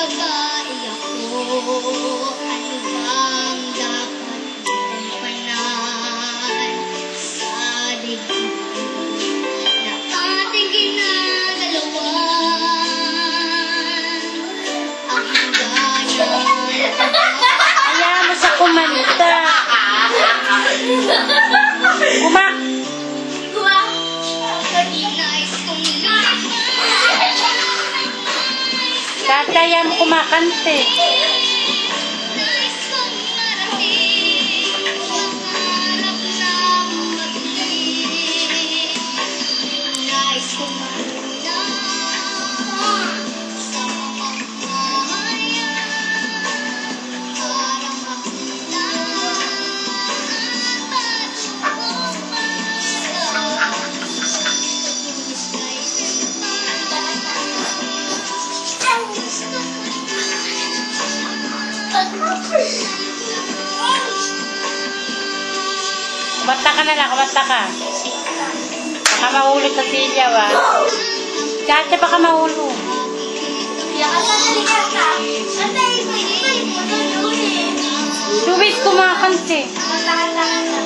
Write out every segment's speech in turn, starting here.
Babae ako, ano bang dapat gampanan sa digmaan na ating ginagalawan? Ang mo sa kumanta. Kumak! Dati hayaan mo kumakante. Kumanta ka na lang, kumanta ka. Baka mahulog sa silyaw ah. Dati baka mahulog. Luis kumakante. Ayaw!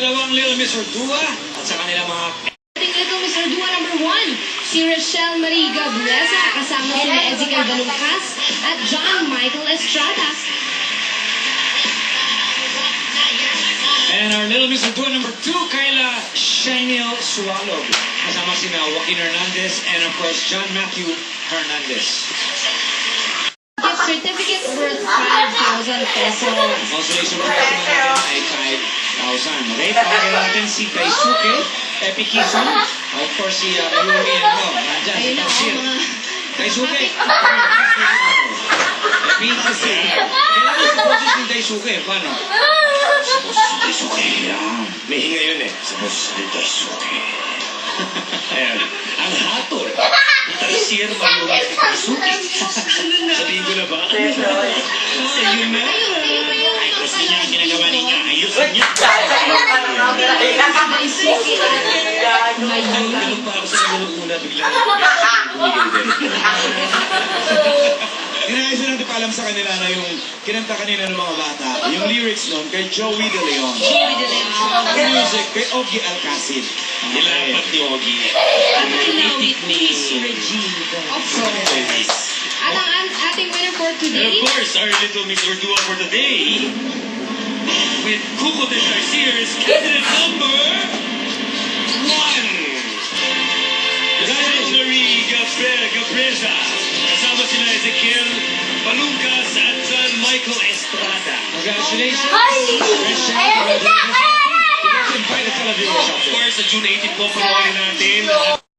Dalawang Little Miss Ordua at sa kanilang mga Ating Little Miss Ordua number one, si Rochelle Marie Gabreza kasama sina Ezekiel Balungkas at John Michael Estrada. And our Little Miss Ordua number two, Kayla Shaniel Sualog. Kasama sina Joaquin Hernandez and of course John Matthew Hernandez. Certificate worth 5,000 pesos. Consolation prize natin ay 5,000. Okay, pakinggan natin si Daisuke, Epi Kison, of course si uh, Mayumi, ano, nandyan si Ayun na, Tansil. oh, mga... Daisuke, Epi, kailangan sa boses ni Daisuke, paano? Daisuke, yan. May hinga yun eh. Sa boss ni Daisuke. Ayan. Ang hatol. Ang talisier mayroon ni Daisuke. Sabihin ko na ba? Ayun na. Ay, gusto niya ang ginagawa niya. Ayusin niya. Ganun pa ako sa kanila una bigla. Inayos natin pa alam sa kanila na yung kinanta kanina ng mga bata, yung lyrics nun kay Joey De Leon. Yung music kay Ogie Alcacid. Nilapat ni Ogie. Ang tinitik ni Of course. At ang an- ating winner for And of today, course, our little Miss Ordua for today, with Cuco de Garcia's candidate number one. Rachel Marie Gabriel Gabreza. Kasama sila Ezekiel Balungkas at John Michael Estrada. Congratulations! Ay! Congratulations! Ayan na! You guys invited television Of course, sa June 18 po, panoorin natin